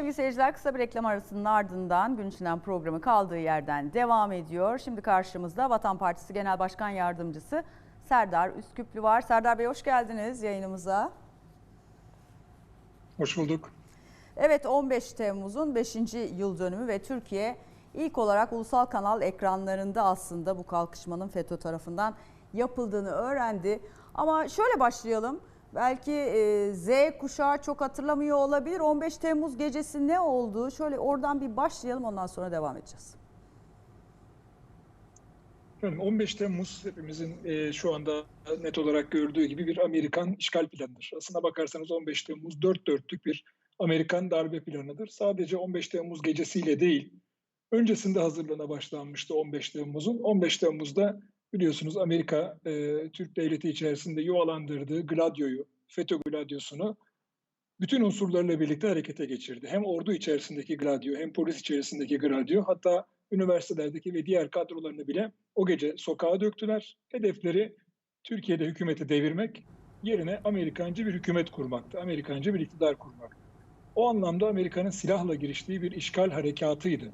Sevgili seyirciler kısa bir reklam arasının ardından gün içinden programı kaldığı yerden devam ediyor. Şimdi karşımızda Vatan Partisi Genel Başkan Yardımcısı Serdar Üsküplü var. Serdar Bey hoş geldiniz yayınımıza. Hoş bulduk. Evet 15 Temmuz'un 5. yıl dönümü ve Türkiye ilk olarak ulusal kanal ekranlarında aslında bu kalkışmanın FETÖ tarafından yapıldığını öğrendi. Ama şöyle başlayalım. Belki e, Z kuşağı çok hatırlamıyor olabilir. 15 Temmuz gecesi ne oldu? Şöyle oradan bir başlayalım ondan sonra devam edeceğiz. Efendim 15 Temmuz hepimizin e, şu anda net olarak gördüğü gibi bir Amerikan işgal planıdır. Aslına bakarsanız 15 Temmuz dört dörtlük bir Amerikan darbe planıdır. Sadece 15 Temmuz gecesiyle değil, öncesinde hazırlığına başlanmıştı 15 Temmuz'un. 15 Temmuz'da biliyorsunuz Amerika e, Türk devleti içerisinde yuvalandırdığı Gladio'yu, FETÖ Gladio'sunu bütün unsurlarla birlikte harekete geçirdi. Hem ordu içerisindeki Gladio hem polis içerisindeki Gladio hatta üniversitelerdeki ve diğer kadrolarını bile o gece sokağa döktüler. Hedefleri Türkiye'de hükümeti devirmek, yerine Amerikancı bir hükümet kurmaktı. Amerikancı bir iktidar kurmaktı. O anlamda Amerika'nın silahla giriştiği bir işgal harekatıydı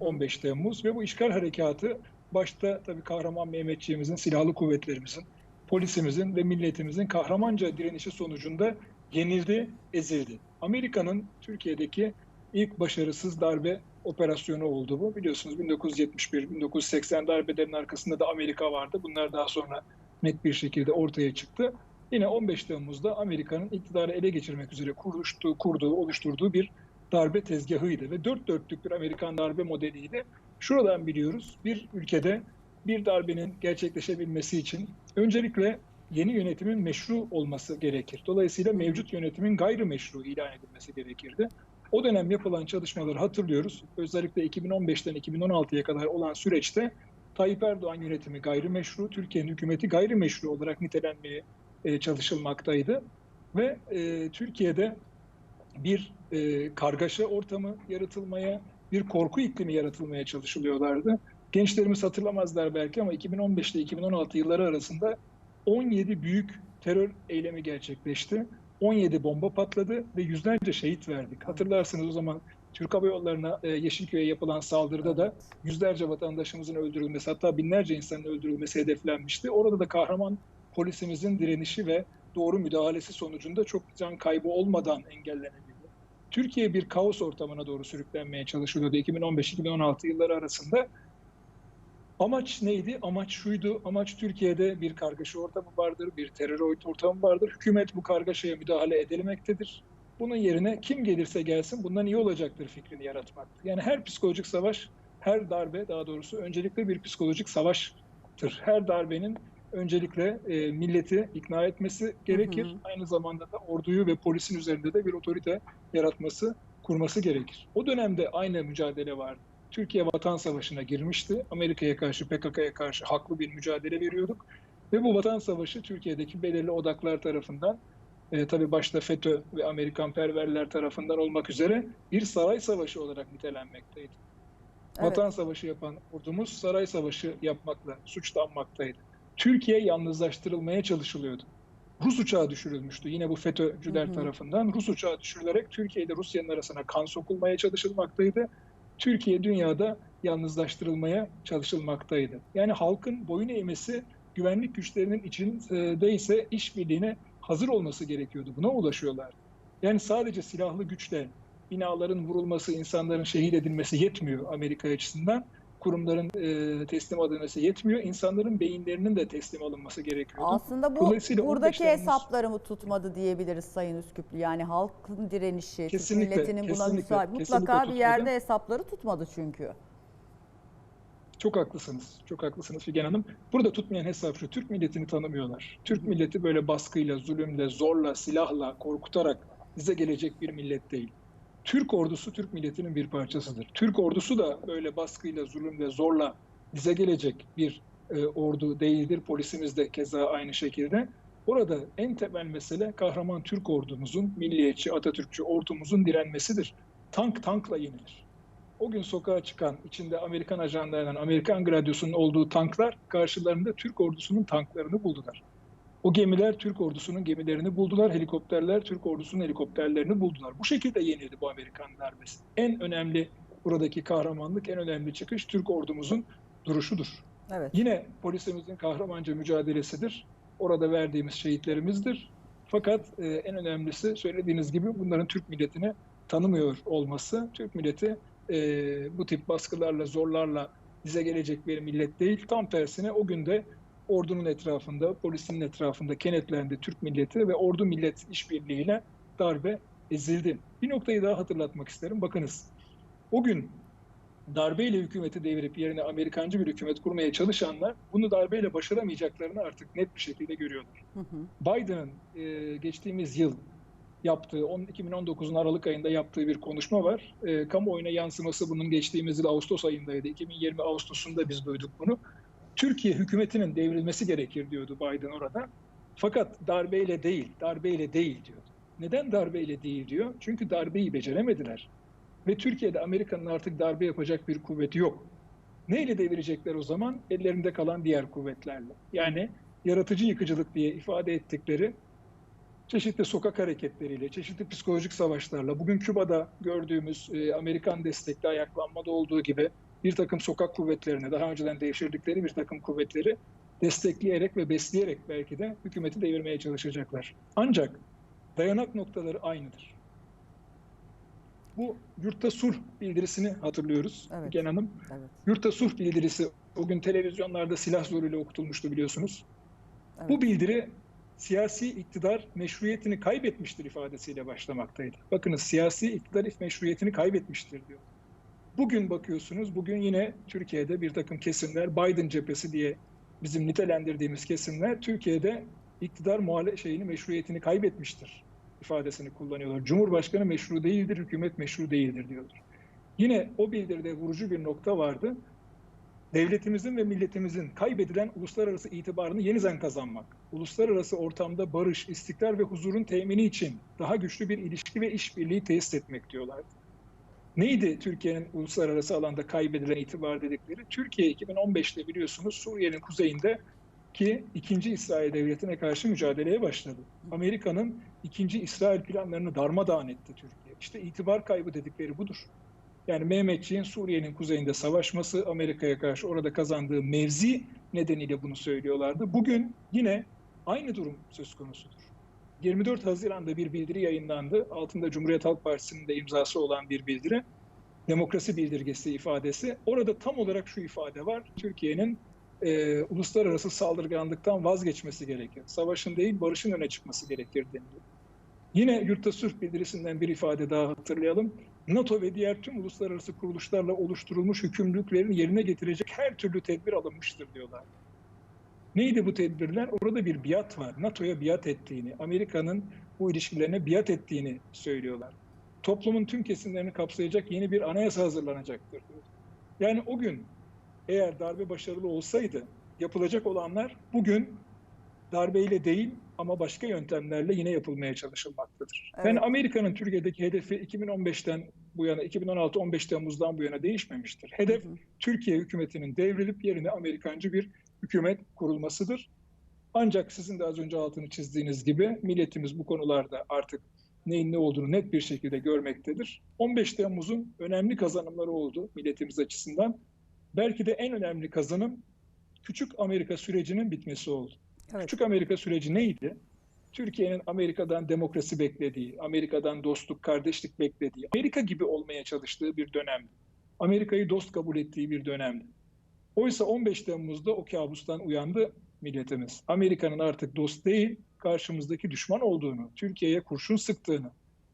15 Temmuz ve bu işgal harekatı başta tabii kahraman Mehmetçiğimizin, silahlı kuvvetlerimizin, polisimizin ve milletimizin kahramanca direnişi sonucunda yenildi, ezildi. Amerika'nın Türkiye'deki ilk başarısız darbe operasyonu oldu bu. Biliyorsunuz 1971-1980 darbelerin arkasında da Amerika vardı. Bunlar daha sonra net bir şekilde ortaya çıktı. Yine 15 Temmuz'da Amerika'nın iktidarı ele geçirmek üzere kuruştuğu, kurduğu, oluşturduğu bir darbe tezgahıydı ve dört dörtlük bir Amerikan darbe modeliydi. Şuradan biliyoruz bir ülkede bir darbenin gerçekleşebilmesi için öncelikle yeni yönetimin meşru olması gerekir. Dolayısıyla mevcut yönetimin gayrimeşru ilan edilmesi gerekirdi. O dönem yapılan çalışmaları hatırlıyoruz. Özellikle 2015'ten 2016'ya kadar olan süreçte Tayyip Erdoğan yönetimi gayrimeşru, Türkiye'nin hükümeti gayrimeşru olarak nitelenmeye e, çalışılmaktaydı. Ve e, Türkiye'de bir e, kargaşa ortamı yaratılmaya, bir korku iklimi yaratılmaya çalışılıyorlardı. Gençlerimiz hatırlamazlar belki ama 2015 ile 2016 yılları arasında 17 büyük terör eylemi gerçekleşti. 17 bomba patladı ve yüzlerce şehit verdik. Hatırlarsınız o zaman Türk Hava Yolları'na Yeşilköy'e yapılan saldırıda da yüzlerce vatandaşımızın öldürülmesi hatta binlerce insanın öldürülmesi hedeflenmişti. Orada da kahraman polisimizin direnişi ve doğru müdahalesi sonucunda çok can kaybı olmadan engellenebildi. Türkiye bir kaos ortamına doğru sürüklenmeye çalışıyordu 2015-2016 yılları arasında. Amaç neydi? Amaç şuydu. Amaç Türkiye'de bir kargaşa ortamı vardır, bir terör ortamı vardır. Hükümet bu kargaşaya müdahale edilmektedir. Bunun yerine kim gelirse gelsin bundan iyi olacaktır fikrini yaratmaktır. Yani her psikolojik savaş, her darbe daha doğrusu öncelikle bir psikolojik savaştır. Her darbenin öncelikle e, milleti ikna etmesi gerekir. Hı hı. Aynı zamanda da orduyu ve polisin üzerinde de bir otorite yaratması, kurması gerekir. O dönemde aynı mücadele vardı. Türkiye Vatan Savaşı'na girmişti. Amerika'ya karşı, PKK'ya karşı haklı bir mücadele veriyorduk. Ve bu Vatan Savaşı Türkiye'deki belirli odaklar tarafından, e, tabii başta FETÖ ve Amerikan perverler tarafından olmak üzere bir saray savaşı olarak nitelenmekteydi. Evet. Vatan Savaşı yapan ordumuz saray savaşı yapmakla suçlanmaktaydı. Türkiye yalnızlaştırılmaya çalışılıyordu. Rus uçağı düşürülmüştü yine bu FETÖ'cüler hı hı. tarafından. Rus uçağı düşürülerek Türkiye ile Rusya'nın arasına kan sokulmaya çalışılmaktaydı. Türkiye dünyada yalnızlaştırılmaya çalışılmaktaydı. Yani halkın boyun eğmesi güvenlik güçlerinin içinde ise işbirliğine hazır olması gerekiyordu. Buna ulaşıyorlar. Yani sadece silahlı güçle binaların vurulması, insanların şehit edilmesi yetmiyor Amerika açısından kurumların e, teslim alınması yetmiyor. İnsanların beyinlerinin de teslim alınması gerekiyor. Aslında bu buradaki hesapları mı tutmadı diyebiliriz Sayın Üsküplü. Yani halkın direnişi, kesinlikle, milletinin buna müsaade mutlaka bir yerde hesapları tutmadı çünkü. Çok haklısınız. Çok haklısınız Figen Hanım. Burada tutmayan hesap şu. Türk milletini tanımıyorlar. Türk milleti böyle baskıyla, zulümle, zorla, silahla, korkutarak bize gelecek bir millet değil. Türk ordusu Türk milletinin bir parçasıdır. Türk ordusu da böyle baskıyla, zulümle, zorla bize gelecek bir e, ordu değildir. Polisimiz de keza aynı şekilde. Orada en temel mesele kahraman Türk ordumuzun, milliyetçi, Atatürkçü ordumuzun direnmesidir. Tank tankla yenilir. O gün sokağa çıkan, içinde Amerikan ajanlarının, Amerikan gradyosunun olduğu tanklar karşılarında Türk ordusunun tanklarını buldular. O gemiler Türk ordusunun gemilerini buldular, helikopterler Türk ordusunun helikopterlerini buldular. Bu şekilde yenildi bu Amerikan darbesi. En önemli buradaki kahramanlık, en önemli çıkış Türk ordumuzun duruşudur. Evet. Yine polisimizin kahramanca mücadelesidir. Orada verdiğimiz şehitlerimizdir. Fakat e, en önemlisi söylediğiniz gibi bunların Türk milletini tanımıyor olması. Türk milleti e, bu tip baskılarla, zorlarla bize gelecek bir millet değil. Tam tersine o günde ordunun etrafında, polisinin etrafında kenetlendi Türk milleti ve ordu millet işbirliğiyle darbe ezildi. Bir noktayı daha hatırlatmak isterim. Bakınız o gün darbeyle hükümeti devirip yerine Amerikancı bir hükümet kurmaya çalışanlar bunu darbeyle başaramayacaklarını artık net bir şekilde görüyorlar. Hı hı. Biden'ın e, geçtiğimiz yıl yaptığı, 10 2019'un Aralık ayında yaptığı bir konuşma var. E, kamuoyuna yansıması bunun geçtiğimiz yıl Ağustos ayındaydı. 2020 Ağustos'unda biz duyduk bunu. Türkiye hükümetinin devrilmesi gerekir diyordu Biden orada. Fakat darbeyle değil, darbeyle değil diyordu. Neden darbeyle değil diyor? Çünkü darbeyi beceremediler. Ve Türkiye'de Amerika'nın artık darbe yapacak bir kuvveti yok. Neyle devirecekler o zaman? Ellerinde kalan diğer kuvvetlerle. Yani yaratıcı yıkıcılık diye ifade ettikleri çeşitli sokak hareketleriyle, çeşitli psikolojik savaşlarla, bugün Küba'da gördüğümüz e, Amerikan destekli ayaklanmada olduğu gibi bir takım sokak kuvvetlerini, daha önceden devşirdikleri bir takım kuvvetleri destekleyerek ve besleyerek belki de hükümeti devirmeye çalışacaklar. Ancak dayanak noktaları aynıdır. Bu yurtta sulh bildirisini hatırlıyoruz Evet. Gen Hanım. Evet. Yurtta sulh bildirisi o gün televizyonlarda silah zoruyla okutulmuştu biliyorsunuz. Evet. Bu bildiri siyasi iktidar meşruiyetini kaybetmiştir ifadesiyle başlamaktaydı. Bakınız siyasi iktidar meşruiyetini kaybetmiştir diyor. Bugün bakıyorsunuz, bugün yine Türkiye'de bir takım kesimler, Biden cephesi diye bizim nitelendirdiğimiz kesimler Türkiye'de iktidar muhale şeyini, meşruiyetini kaybetmiştir ifadesini kullanıyorlar. Cumhurbaşkanı meşru değildir, hükümet meşru değildir diyorlar. Yine o bildiride vurucu bir nokta vardı. Devletimizin ve milletimizin kaybedilen uluslararası itibarını yeniden kazanmak, uluslararası ortamda barış, istikrar ve huzurun temini için daha güçlü bir ilişki ve işbirliği tesis etmek diyorlardı. Neydi Türkiye'nin uluslararası alanda kaybedilen itibar dedikleri? Türkiye 2015'te biliyorsunuz Suriye'nin kuzeyinde ki ikinci İsrail devletine karşı mücadeleye başladı. Amerika'nın ikinci İsrail planlarını darmadağın etti Türkiye. İşte itibar kaybı dedikleri budur. Yani Mehmetçiğin Suriye'nin kuzeyinde savaşması, Amerika'ya karşı orada kazandığı mevzi nedeniyle bunu söylüyorlardı. Bugün yine aynı durum söz konusudur. 24 Haziran'da bir bildiri yayınlandı. Altında Cumhuriyet Halk Partisi'nin de imzası olan bir bildiri. Demokrasi bildirgesi ifadesi. Orada tam olarak şu ifade var. Türkiye'nin e, uluslararası saldırganlıktan vazgeçmesi gerekir. Savaşın değil barışın öne çıkması gerekir deniliyor. Yine Yurtta Sulh bildirisinden bir ifade daha hatırlayalım. NATO ve diğer tüm uluslararası kuruluşlarla oluşturulmuş hükümlülüklerin yerine getirecek her türlü tedbir alınmıştır diyorlar. Neydi bu tedbirler? Orada bir biat var. NATO'ya biat ettiğini, Amerika'nın bu ilişkilerine biat ettiğini söylüyorlar. Toplumun tüm kesimlerini kapsayacak yeni bir anayasa hazırlanacaktır. Yani o gün eğer darbe başarılı olsaydı yapılacak olanlar bugün darbeyle değil ama başka yöntemlerle yine yapılmaya çalışılmaktadır. Evet. Yani Amerika'nın Türkiye'deki hedefi 2015'ten bu yana 2016-15 Temmuz'dan bu yana değişmemiştir. Hedef Hı hı. Türkiye hükümetinin devrilip yerine Amerikancı bir hükümet kurulmasıdır. Ancak sizin de az önce altını çizdiğiniz gibi milletimiz bu konularda artık neyin ne olduğunu net bir şekilde görmektedir. 15 Temmuz'un önemli kazanımları oldu milletimiz açısından. Belki de en önemli kazanım Küçük Amerika sürecinin bitmesi oldu. Evet. Küçük Amerika süreci neydi? Türkiye'nin Amerika'dan demokrasi beklediği, Amerika'dan dostluk, kardeşlik beklediği, Amerika gibi olmaya çalıştığı bir dönemdi. Amerika'yı dost kabul ettiği bir dönemdi. Oysa 15 Temmuz'da o kabustan uyandı milletimiz. Amerika'nın artık dost değil, karşımızdaki düşman olduğunu, Türkiye'ye kurşun sıktığını,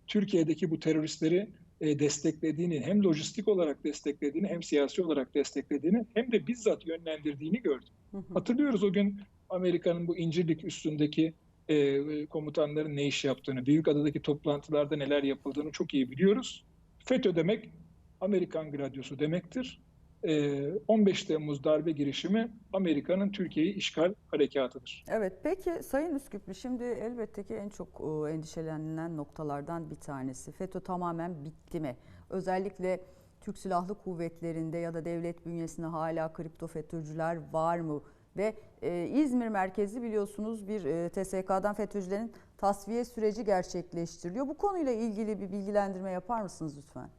Türkiye'deki bu teröristleri e, desteklediğini, hem lojistik olarak desteklediğini, hem siyasi olarak desteklediğini, hem de bizzat yönlendirdiğini gördük. Hı hı. Hatırlıyoruz o gün Amerika'nın bu İncirlik üstündeki e, komutanların ne iş yaptığını, Büyükada'daki toplantılarda neler yapıldığını çok iyi biliyoruz. FETÖ demek Amerikan gradyosu demektir. E, 15 Temmuz darbe girişimi Amerika'nın Türkiye'yi işgal harekatıdır. Evet peki Sayın Üsküplü şimdi elbette ki en çok e, endişelenilen noktalardan bir tanesi. FETÖ tamamen bitti mi? Özellikle Türk Silahlı Kuvvetleri'nde ya da devlet bünyesinde hala kripto FETÖ'cüler var mı? Ve e, İzmir merkezli biliyorsunuz bir e, TSK'dan FETÖ'cülerin tasfiye süreci gerçekleştiriliyor. Bu konuyla ilgili bir bilgilendirme yapar mısınız lütfen?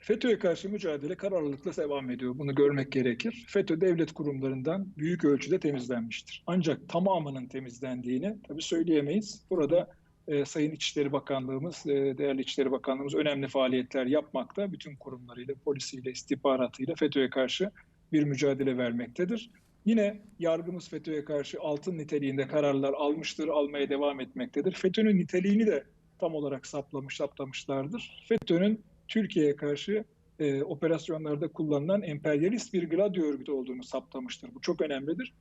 FETÖ'ye karşı mücadele kararlılıkla devam ediyor. Bunu görmek gerekir. FETÖ devlet kurumlarından büyük ölçüde temizlenmiştir. Ancak tamamının temizlendiğini tabii söyleyemeyiz. Burada e, Sayın İçişleri Bakanlığımız, e, değerli İçişleri Bakanlığımız önemli faaliyetler yapmakta. Bütün kurumlarıyla, polisiyle, istihbaratıyla FETÖ'ye karşı bir mücadele vermektedir. Yine yargımız FETÖ'ye karşı altın niteliğinde kararlar almıştır, almaya devam etmektedir. FETÖ'nün niteliğini de tam olarak saplamış, saptamışlardır. FETÖ'nün Türkiye'ye karşı e, operasyonlarda kullanılan emperyalist bir gladio örgütü olduğunu saptamıştır. Bu çok önemlidir.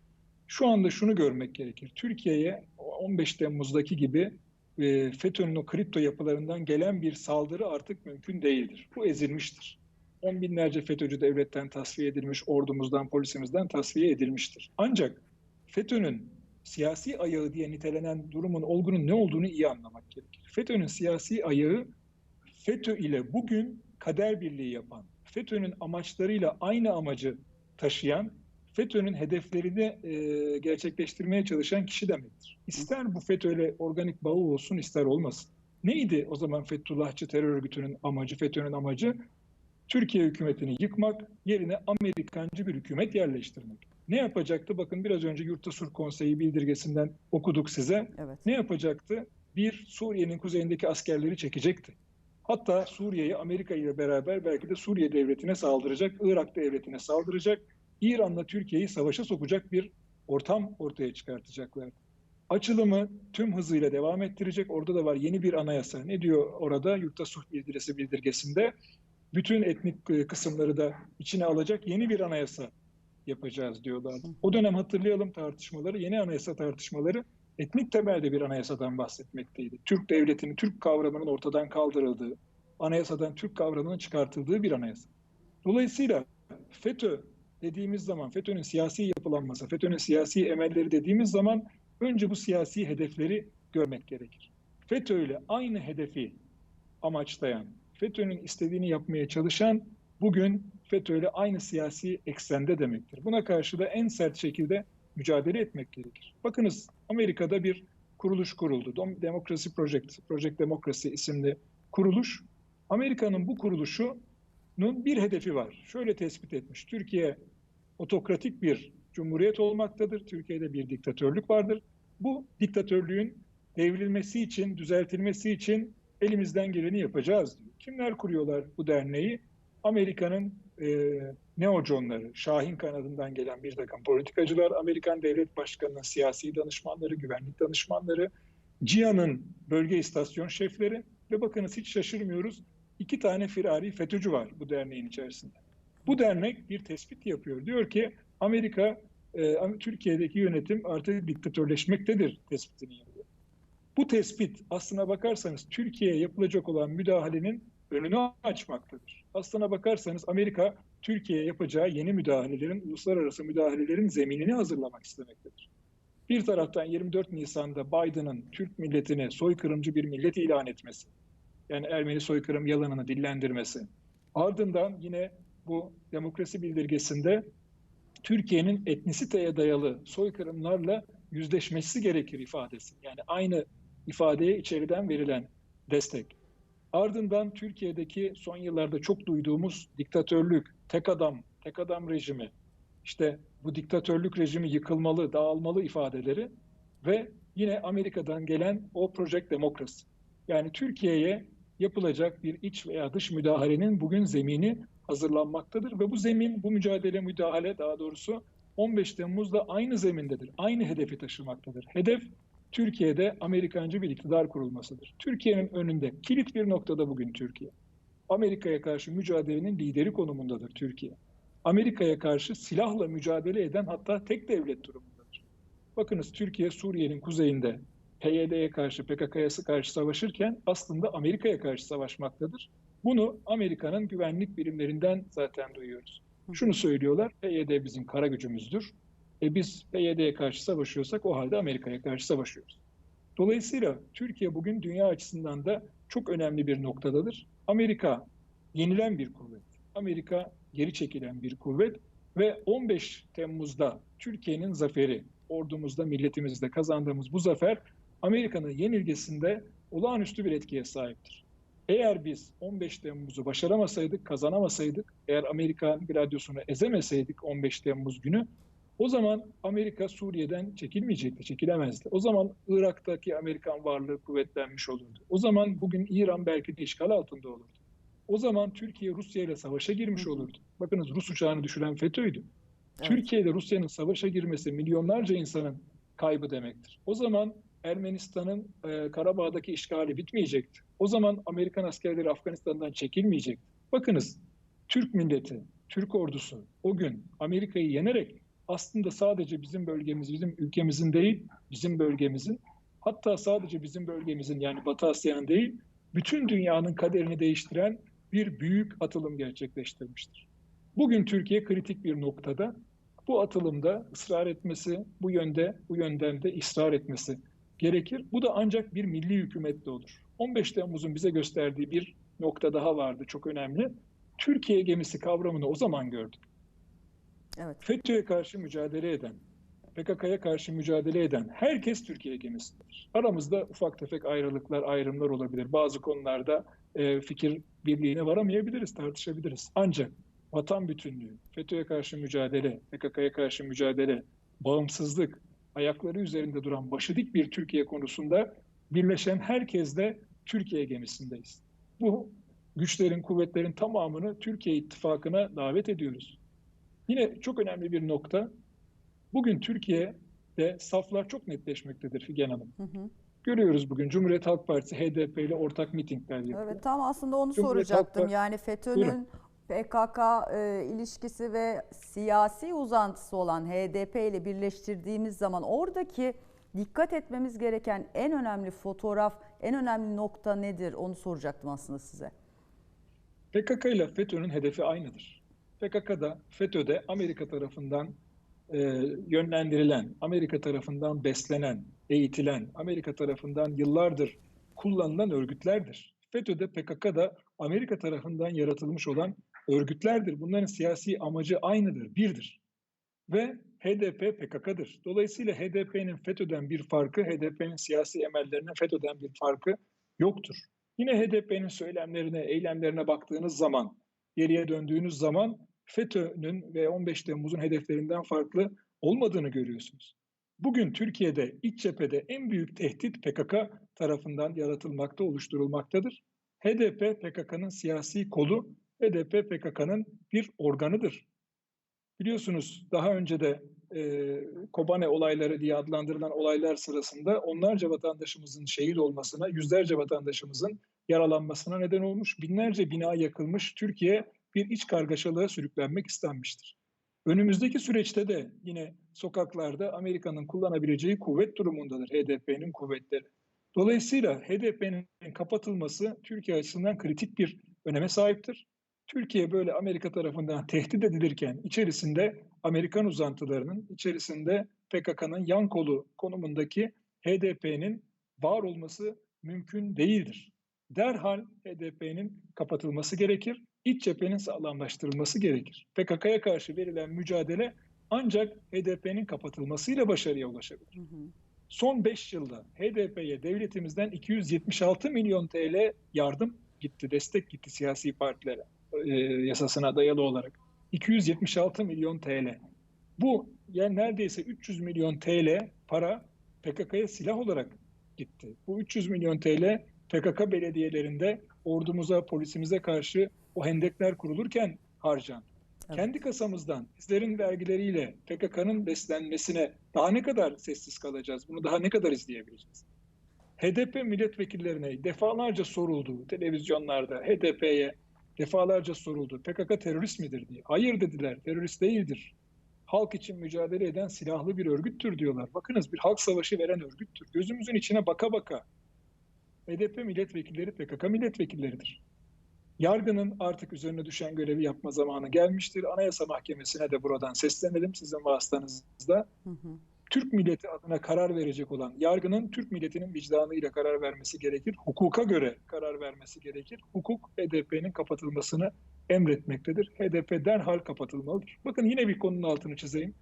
Şu anda şunu görmek gerekir. Türkiye'ye 15 Temmuz'daki gibi e, FETÖ'nün o kripto yapılarından gelen bir saldırı artık mümkün değildir. Bu ezilmiştir. On binlerce FETÖ'cü devletten tasfiye edilmiş, ordumuzdan, polisimizden tasfiye edilmiştir. Ancak FETÖ'nün siyasi ayağı diye nitelenen durumun, olgunun ne olduğunu iyi anlamak gerekir. FETÖ'nün siyasi ayağı FETÖ ile bugün kader birliği yapan, FETÖ'nün amaçlarıyla aynı amacı taşıyan, FETÖ'nün hedeflerini e, gerçekleştirmeye çalışan kişi demektir. İster bu FETÖ ile organik bağı olsun, ister olmasın. Neydi o zaman Fethullahçı terör örgütünün amacı, FETÖ'nün amacı? Türkiye hükümetini yıkmak, yerine Amerikancı bir hükümet yerleştirmek. Ne yapacaktı? Bakın biraz önce Yurtta Sur Konseyi bildirgesinden okuduk size. Evet. Ne yapacaktı? Bir, Suriye'nin kuzeyindeki askerleri çekecekti. Hatta Suriye'yi Amerika ile beraber belki de Suriye devletine saldıracak, Irak devletine saldıracak, İran'la Türkiye'yi savaşa sokacak bir ortam ortaya çıkartacaklar. Açılımı tüm hızıyla devam ettirecek. Orada da var yeni bir anayasa. Ne diyor orada? Yurtta Sulh Bildirisi bildirgesinde bütün etnik kısımları da içine alacak yeni bir anayasa yapacağız diyorlar. O dönem hatırlayalım tartışmaları, yeni anayasa tartışmaları etnik temelde bir anayasadan bahsetmekteydi. Türk devletinin, Türk kavramının ortadan kaldırıldığı, anayasadan Türk kavramının çıkartıldığı bir anayasa. Dolayısıyla FETÖ dediğimiz zaman, FETÖ'nün siyasi yapılanması, FETÖ'nün siyasi emelleri dediğimiz zaman önce bu siyasi hedefleri görmek gerekir. FETÖ ile aynı hedefi amaçlayan, FETÖ'nün istediğini yapmaya çalışan bugün FETÖ ile aynı siyasi eksende demektir. Buna karşı da en sert şekilde mücadele etmek gerekir. Bakınız Amerika'da bir kuruluş kuruldu. Democracy Project, Project Democracy isimli kuruluş. Amerika'nın bu kuruluşunun bir hedefi var. Şöyle tespit etmiş. Türkiye otokratik bir cumhuriyet olmaktadır. Türkiye'de bir diktatörlük vardır. Bu diktatörlüğün devrilmesi için, düzeltilmesi için elimizden geleni yapacağız diyor. Kimler kuruyorlar bu derneği? Amerika'nın e, neoconları, Şahin kanadından gelen bir takım politikacılar, Amerikan Devlet Başkanı'nın siyasi danışmanları, güvenlik danışmanları, CİA'nın bölge istasyon şefleri ve bakınız hiç şaşırmıyoruz iki tane firari FETÖ'cü var bu derneğin içerisinde. Bu dernek bir tespit yapıyor. Diyor ki Amerika, e, Türkiye'deki yönetim artık diktatörleşmektedir tespitini yapıyor. Bu tespit aslına bakarsanız Türkiye'ye yapılacak olan müdahalenin önünü açmaktadır. Aslına bakarsanız Amerika Türkiye'ye yapacağı yeni müdahalelerin, uluslararası müdahalelerin zeminini hazırlamak istemektedir. Bir taraftan 24 Nisan'da Biden'ın Türk milletine soykırımcı bir millet ilan etmesi, yani Ermeni soykırım yalanını dillendirmesi, ardından yine bu demokrasi bildirgesinde Türkiye'nin etnisiteye dayalı soykırımlarla yüzleşmesi gerekir ifadesi. Yani aynı ifadeye içeriden verilen destek. Ardından Türkiye'deki son yıllarda çok duyduğumuz diktatörlük, tek adam, tek adam rejimi, işte bu diktatörlük rejimi yıkılmalı, dağılmalı ifadeleri ve yine Amerika'dan gelen o Project Democracy. Yani Türkiye'ye yapılacak bir iç veya dış müdahalenin bugün zemini hazırlanmaktadır ve bu zemin, bu mücadele müdahale daha doğrusu 15 Temmuz'da aynı zemindedir, aynı hedefi taşımaktadır. Hedef Türkiye'de Amerikancı bir iktidar kurulmasıdır. Türkiye'nin önünde kilit bir noktada bugün Türkiye. Amerika'ya karşı mücadelenin lideri konumundadır Türkiye. Amerika'ya karşı silahla mücadele eden hatta tek devlet durumundadır. Bakınız Türkiye Suriye'nin kuzeyinde PYD'ye karşı, PKK'ya karşı savaşırken aslında Amerika'ya karşı savaşmaktadır. Bunu Amerika'nın güvenlik birimlerinden zaten duyuyoruz. Şunu söylüyorlar, PYD bizim kara gücümüzdür. E biz PYD'ye karşı savaşıyorsak o halde Amerika'ya karşı savaşıyoruz. Dolayısıyla Türkiye bugün dünya açısından da çok önemli bir noktadadır. Amerika yenilen bir kuvvet. Amerika geri çekilen bir kuvvet Ve 15 Temmuz'da Türkiye'nin zaferi, ordumuzda, milletimizde kazandığımız bu zafer Amerika'nın yenilgisinde olağanüstü bir etkiye sahiptir. Eğer biz 15 Temmuz'u başaramasaydık, kazanamasaydık, eğer Amerikan bir radyosunu ezemeseydik 15 Temmuz günü, o zaman Amerika Suriye'den çekilmeyecekti, çekilemezdi. O zaman Irak'taki Amerikan varlığı kuvvetlenmiş olurdu. O zaman bugün İran belki de işgal altında olurdu. O zaman Türkiye Rusya ile savaşa girmiş olurdu. Bakınız Rus uçağını düşüren FETÖ'ydü. Evet. Türkiye ile Rusya'nın savaşa girmesi milyonlarca insanın kaybı demektir. O zaman Ermenistan'ın e, Karabağ'daki işgali bitmeyecekti. O zaman Amerikan askerleri Afganistan'dan çekilmeyecekti. Bakınız Türk milleti, Türk ordusu o gün Amerika'yı yenerek aslında sadece bizim bölgemiz, bizim ülkemizin değil, bizim bölgemizin hatta sadece bizim bölgemizin yani Batı Asya'nın değil, bütün dünyanın kaderini değiştiren bir büyük atılım gerçekleştirmiştir. Bugün Türkiye kritik bir noktada. Bu atılımda ısrar etmesi, bu yönde, bu yönden de ısrar etmesi gerekir. Bu da ancak bir milli hükümetle olur. 15 Temmuz'un bize gösterdiği bir nokta daha vardı, çok önemli. Türkiye gemisi kavramını o zaman gördük. Evet. FETÖ'ye karşı mücadele eden, PKK'ya karşı mücadele eden herkes Türkiye gemisidir. Aramızda ufak tefek ayrılıklar, ayrımlar olabilir. Bazı konularda e, fikir birliğine varamayabiliriz, tartışabiliriz. Ancak vatan bütünlüğü, FETÖ'ye karşı mücadele, PKK'ya karşı mücadele, bağımsızlık, ayakları üzerinde duran başı dik bir Türkiye konusunda birleşen herkesle Türkiye gemisindeyiz. Bu güçlerin, kuvvetlerin tamamını Türkiye ittifakına davet ediyoruz. Yine çok önemli bir nokta. Bugün Türkiye'de saflar çok netleşmektedir Figen Hanım. Hı hı. Görüyoruz bugün Cumhuriyet Halk Partisi HDP ile ortak mitingler yapıyor. Evet tam aslında onu Cumhuriyet Halk soracaktım. Partisi- Yani FETÖ'nün PKK e, ilişkisi ve siyasi uzantısı olan HDP ile birleştirdiğimiz zaman oradaki dikkat etmemiz gereken en önemli fotoğraf, en önemli nokta nedir? Onu soracaktım aslında size. PKK ile FETÖ'nün hedefi aynıdır. PKK'da, FETÖ'de Amerika tarafından e, yönlendirilen, Amerika tarafından beslenen, eğitilen, Amerika tarafından yıllardır kullanılan örgütlerdir. FETÖ'de, PKK'da Amerika tarafından yaratılmış olan örgütlerdir. Bunların siyasi amacı aynıdır, birdir. Ve HDP PKK'dır. Dolayısıyla HDP'nin FETÖ'den bir farkı, HDP'nin siyasi emellerinin FETÖ'den bir farkı yoktur. Yine HDP'nin söylemlerine, eylemlerine baktığınız zaman, geriye döndüğünüz zaman FETÖ'nün ve 15 Temmuz'un hedeflerinden farklı olmadığını görüyorsunuz. Bugün Türkiye'de iç cephede en büyük tehdit PKK tarafından yaratılmakta, oluşturulmaktadır. HDP PKK'nın siyasi kolu, HDP PKK'nın bir organıdır. Biliyorsunuz daha önce de e, Kobane olayları diye adlandırılan olaylar sırasında onlarca vatandaşımızın şehit olmasına, yüzlerce vatandaşımızın yaralanmasına neden olmuş, binlerce bina yakılmış, Türkiye bir iç kargaşalığa sürüklenmek istenmiştir. Önümüzdeki süreçte de yine sokaklarda Amerika'nın kullanabileceği kuvvet durumundadır HDP'nin kuvvetleri. Dolayısıyla HDP'nin kapatılması Türkiye açısından kritik bir öneme sahiptir. Türkiye böyle Amerika tarafından tehdit edilirken içerisinde Amerikan uzantılarının, içerisinde PKK'nın yan kolu konumundaki HDP'nin var olması mümkün değildir. Derhal HDP'nin kapatılması gerekir, iç cephenin sağlamlaştırılması gerekir. PKK'ya karşı verilen mücadele ancak HDP'nin kapatılmasıyla başarıya ulaşabilir. Hı hı. Son 5 yılda HDP'ye devletimizden 276 milyon TL yardım gitti, destek gitti siyasi partilere e, yasasına dayalı olarak. 276 milyon TL. Bu yani neredeyse 300 milyon TL para PKK'ya silah olarak gitti. Bu 300 milyon TL PKK belediyelerinde ordumuza, polisimize karşı o hendekler kurulurken harcandı. Evet. Kendi kasamızdan bizlerin vergileriyle PKK'nın beslenmesine daha ne kadar sessiz kalacağız? Bunu daha ne kadar izleyebileceğiz? HDP milletvekillerine defalarca soruldu televizyonlarda HDP'ye defalarca soruldu. PKK terörist midir diye. Hayır dediler, terörist değildir. Halk için mücadele eden silahlı bir örgüttür diyorlar. Bakınız bir halk savaşı veren örgüttür. Gözümüzün içine baka baka HDP milletvekilleri PKK milletvekilleridir. Yargının artık üzerine düşen görevi yapma zamanı gelmiştir. Anayasa Mahkemesi'ne de buradan seslenelim sizin vasıtanızda. Hı hı. Türk milleti adına karar verecek olan yargının Türk milletinin vicdanıyla karar vermesi gerekir. Hukuka göre karar vermesi gerekir. Hukuk HDP'nin kapatılmasını emretmektedir. HDP derhal kapatılmalıdır. Bakın yine bir konunun altını çizeyim.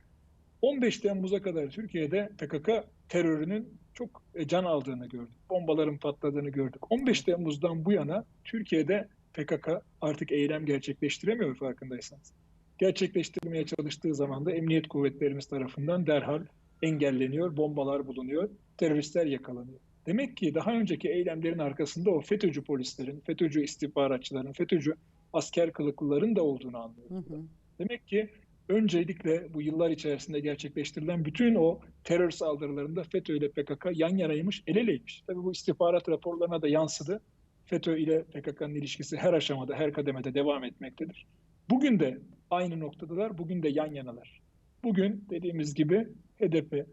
15 Temmuz'a kadar Türkiye'de PKK terörünün çok e, can aldığını gördük. Bombaların patladığını gördük. 15 Temmuz'dan bu yana Türkiye'de PKK artık eylem gerçekleştiremiyor farkındaysanız. Gerçekleştirmeye çalıştığı zaman da emniyet kuvvetlerimiz tarafından derhal engelleniyor, bombalar bulunuyor, teröristler yakalanıyor. Demek ki daha önceki eylemlerin arkasında o FETÖ'cü polislerin, FETÖ'cü istihbaratçıların, FETÖ'cü asker kılıklıların da olduğunu anlıyoruz. Hı hı. Demek ki öncelikle bu yıllar içerisinde gerçekleştirilen bütün o terör saldırılarında FETÖ ile PKK yan yanaymış, el eleymiş. Tabii bu istihbarat raporlarına da yansıdı. FETÖ ile PKK'nın ilişkisi her aşamada, her kademede devam etmektedir. Bugün de aynı noktadalar, bugün de yan yanalar. Bugün dediğimiz gibi HDP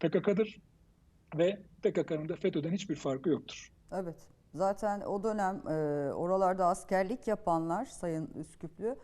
PKK'dır ve PKK'nın da FETÖ'den hiçbir farkı yoktur. Evet. Zaten o dönem e, oralarda askerlik yapanlar Sayın Üsküplü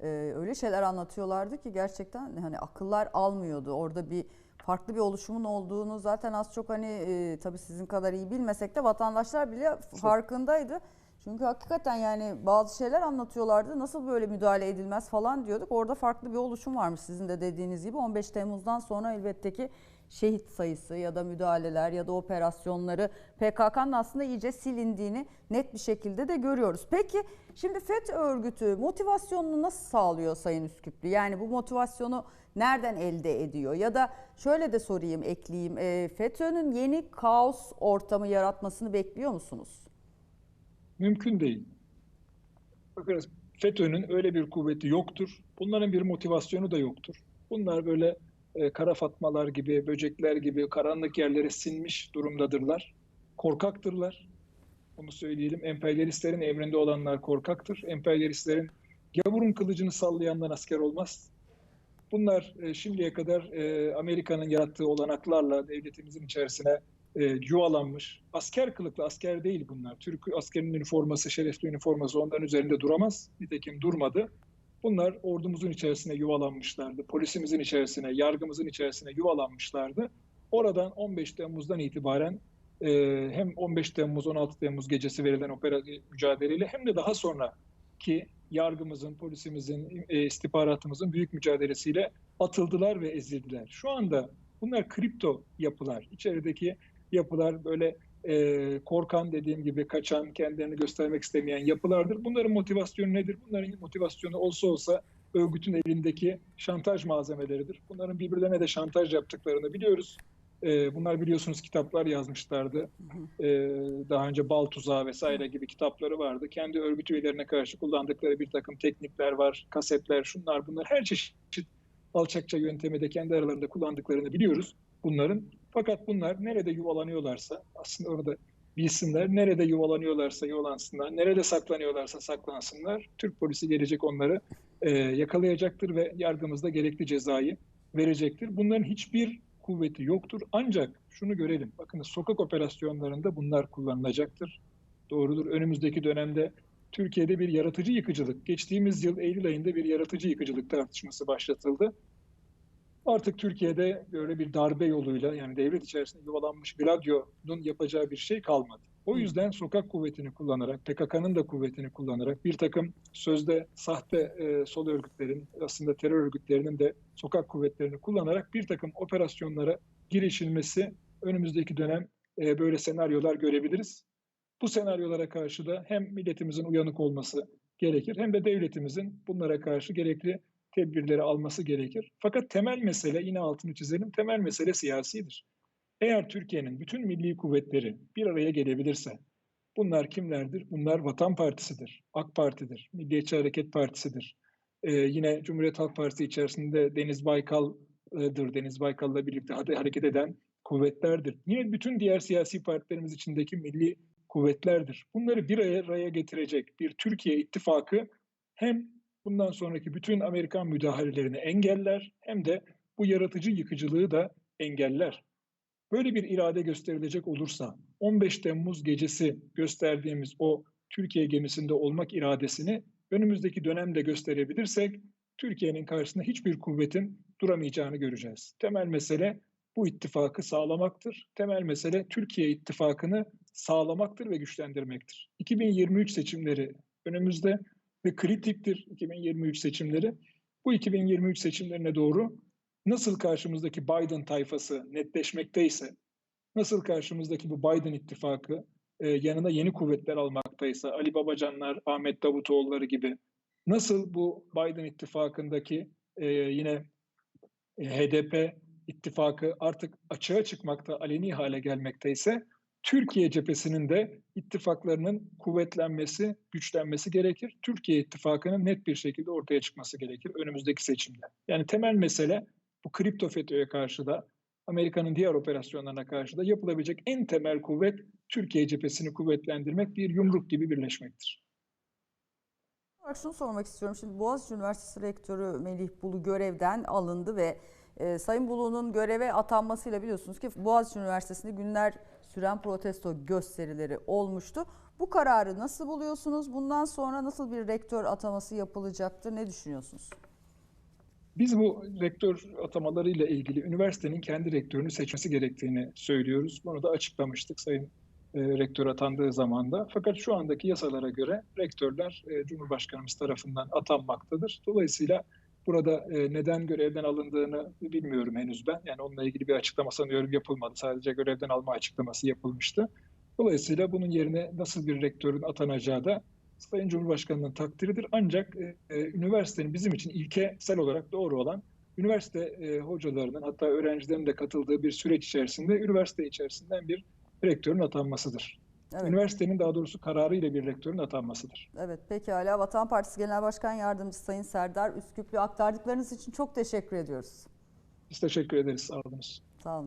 e, öyle şeyler anlatıyorlardı ki gerçekten hani akıllar almıyordu. Orada bir farklı bir oluşumun olduğunu zaten az çok hani e, tabii sizin kadar iyi bilmesek de vatandaşlar bile farkındaydı. Çünkü hakikaten yani bazı şeyler anlatıyorlardı. Nasıl böyle müdahale edilmez falan diyorduk. Orada farklı bir oluşum varmış sizin de dediğiniz gibi. 15 Temmuz'dan sonra elbette ki şehit sayısı ya da müdahaleler ya da operasyonları PKK'nın aslında iyice silindiğini net bir şekilde de görüyoruz. Peki şimdi FETÖ örgütü motivasyonunu nasıl sağlıyor Sayın Üsküplü? Yani bu motivasyonu nereden elde ediyor? Ya da şöyle de sorayım, ekleyeyim. E, FETÖ'nün yeni kaos ortamı yaratmasını bekliyor musunuz? Mümkün değil. Bakınız FETÖ'nün öyle bir kuvveti yoktur. Bunların bir motivasyonu da yoktur. Bunlar böyle e, kara fatmalar gibi, böcekler gibi karanlık yerlere sinmiş durumdadırlar. Korkaktırlar. Bunu söyleyelim. Emperyalistlerin emrinde olanlar korkaktır. Emperyalistlerin gavurun kılıcını sallayandan asker olmaz. Bunlar e, şimdiye kadar e, Amerika'nın yarattığı olanaklarla devletimizin içerisine yuvalanmış. Asker kılıklı asker değil bunlar. Türk askerinin üniforması, şerefli üniforması onların üzerinde duramaz. Nitekim durmadı. Bunlar ordumuzun içerisine yuvalanmışlardı. Polisimizin içerisine, yargımızın içerisine yuvalanmışlardı. Oradan 15 Temmuz'dan itibaren e, hem 15 Temmuz 16 Temmuz gecesi verilen operasyonel mücadeleyle hem de daha sonra ki yargımızın, polisimizin, e, istihbaratımızın büyük mücadelesiyle atıldılar ve ezildiler. Şu anda bunlar kripto yapılar. İçerideki yapılar böyle e, korkan dediğim gibi kaçan, kendilerini göstermek istemeyen yapılardır. Bunların motivasyonu nedir? Bunların motivasyonu olsa olsa örgütün elindeki şantaj malzemeleridir. Bunların birbirlerine de şantaj yaptıklarını biliyoruz. E, bunlar biliyorsunuz kitaplar yazmışlardı. E, daha önce Bal Tuzağı vesaire gibi kitapları vardı. Kendi örgüt üyelerine karşı kullandıkları bir takım teknikler var, kasetler, şunlar bunlar. Her çeşit alçakça yöntemi de kendi aralarında kullandıklarını biliyoruz bunların. Fakat bunlar nerede yuvalanıyorlarsa aslında orada bilsinler. Nerede yuvalanıyorlarsa yuvalansınlar. Nerede saklanıyorlarsa saklansınlar. Türk polisi gelecek onları e, yakalayacaktır ve yargımızda gerekli cezayı verecektir. Bunların hiçbir kuvveti yoktur. Ancak şunu görelim. Bakın sokak operasyonlarında bunlar kullanılacaktır. Doğrudur. Önümüzdeki dönemde Türkiye'de bir yaratıcı yıkıcılık, geçtiğimiz yıl Eylül ayında bir yaratıcı yıkıcılık tartışması başlatıldı. Artık Türkiye'de böyle bir darbe yoluyla yani devlet içerisinde yuvalanmış Gladio'nun yapacağı bir şey kalmadı. O yüzden sokak kuvvetini kullanarak, PKK'nın da kuvvetini kullanarak bir takım sözde sahte e, sol örgütlerin, aslında terör örgütlerinin de sokak kuvvetlerini kullanarak bir takım operasyonlara girişilmesi önümüzdeki dönem e, böyle senaryolar görebiliriz. Bu senaryolara karşı da hem milletimizin uyanık olması gerekir hem de devletimizin bunlara karşı gerekli tedbirleri alması gerekir. Fakat temel mesele yine altını çizelim temel mesele siyasidir. Eğer Türkiye'nin bütün milli kuvvetleri bir araya gelebilirse bunlar kimlerdir? Bunlar Vatan Partisi'dir, AK Parti'dir, Milliyetçi Hareket Partisi'dir. Ee, yine Cumhuriyet Halk Partisi içerisinde Deniz Baykal'dır. Deniz Baykal'la birlikte hareket eden kuvvetlerdir. Yine bütün diğer siyasi partilerimiz içindeki milli kuvvetlerdir. Bunları bir araya getirecek bir Türkiye ittifakı hem bundan sonraki bütün Amerikan müdahalelerini engeller hem de bu yaratıcı yıkıcılığı da engeller. Böyle bir irade gösterilecek olursa 15 Temmuz gecesi gösterdiğimiz o Türkiye gemisinde olmak iradesini önümüzdeki dönemde gösterebilirsek Türkiye'nin karşısında hiçbir kuvvetin duramayacağını göreceğiz. Temel mesele bu ittifakı sağlamaktır. Temel mesele Türkiye ittifakını sağlamaktır ve güçlendirmektir. 2023 seçimleri önümüzde ve kritiktir 2023 seçimleri. Bu 2023 seçimlerine doğru nasıl karşımızdaki Biden tayfası netleşmekteyse, nasıl karşımızdaki bu Biden ittifakı e, yanına yeni kuvvetler almaktaysa, Ali Babacanlar, Ahmet Davutoğulları gibi nasıl bu Biden ittifakındaki e, yine e, HDP ittifakı artık açığa çıkmakta, aleni hale gelmekteyse Türkiye cephesinin de ittifaklarının kuvvetlenmesi, güçlenmesi gerekir. Türkiye ittifakının net bir şekilde ortaya çıkması gerekir önümüzdeki seçimde. Yani temel mesele bu kripto FETÖ'ye karşı da Amerika'nın diğer operasyonlarına karşı da yapılabilecek en temel kuvvet Türkiye cephesini kuvvetlendirmek, bir yumruk gibi birleşmektir. olarak şunu sormak istiyorum. Şimdi Boğaziçi Üniversitesi Rektörü Melih Bulu görevden alındı ve e, Sayın Bulu'nun göreve atanmasıyla biliyorsunuz ki Boğaziçi Üniversitesi'nde günler süren protesto gösterileri olmuştu. Bu kararı nasıl buluyorsunuz? Bundan sonra nasıl bir rektör ataması yapılacaktır? Ne düşünüyorsunuz? Biz bu rektör atamalarıyla ilgili üniversitenin kendi rektörünü seçmesi gerektiğini söylüyoruz. Bunu da açıklamıştık Sayın e, rektör atandığı zaman da. Fakat şu andaki yasalara göre rektörler e, Cumhurbaşkanımız tarafından atanmaktadır. Dolayısıyla burada e, neden görevden alındığını bilmiyorum henüz ben. Yani onunla ilgili bir açıklama sanıyorum yapılmadı. Sadece görevden alma açıklaması yapılmıştı. Dolayısıyla bunun yerine nasıl bir rektörün atanacağı da Sayın Cumhurbaşkanı'nın takdiridir. Ancak e, e, üniversitenin bizim için ilkesel olarak doğru olan üniversite e, hocalarının hatta öğrencilerin de katıldığı bir süreç içerisinde üniversite içerisinden bir rektörün atanmasıdır. Evet. Üniversitenin daha doğrusu kararıyla bir rektörün atanmasıdır. Evet pekala Vatan Partisi Genel Başkan Yardımcısı Sayın Serdar Üsküplü aktardıklarınız için çok teşekkür ediyoruz. Biz teşekkür ederiz. Sağ olunuz. Sağ olun.